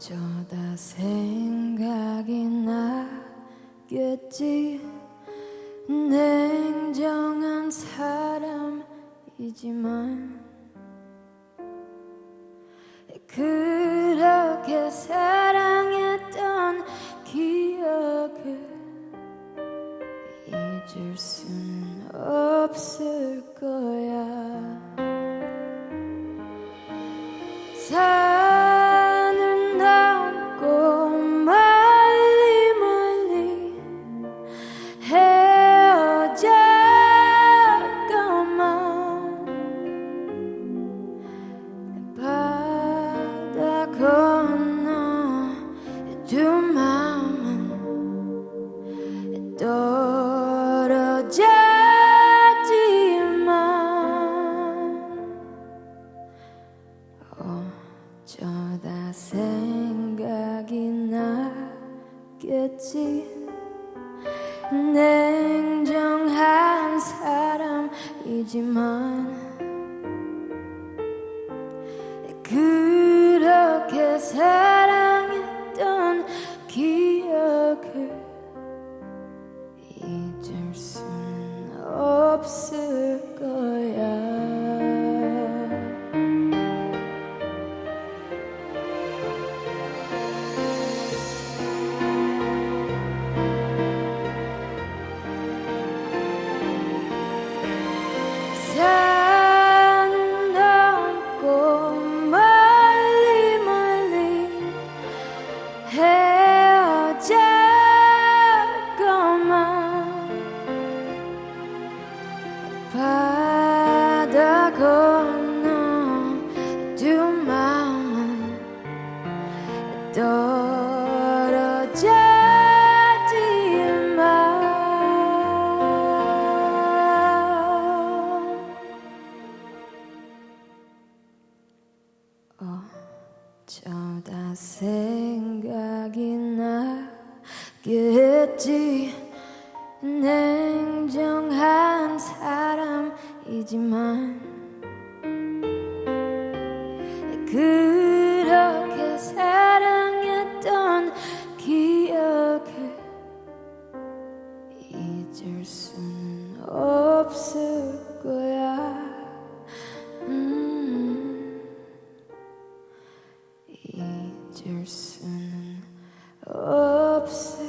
어쩌다 생각이 나겠지? 냉정한 사람이지만 그렇게 사랑했던 기억을 잊을 수는 없을 거야 떨어졌지만 어쩌다 생각이 나겠지? 냉정한 사람이지만 없 건너 두 마음은 떨어졌지만 어쩌다 생각이 나겠지. 냉 이지만 그렇게 사랑했던 기억을 잊을 수는 없을 거야 음. 잊을 수는 없을.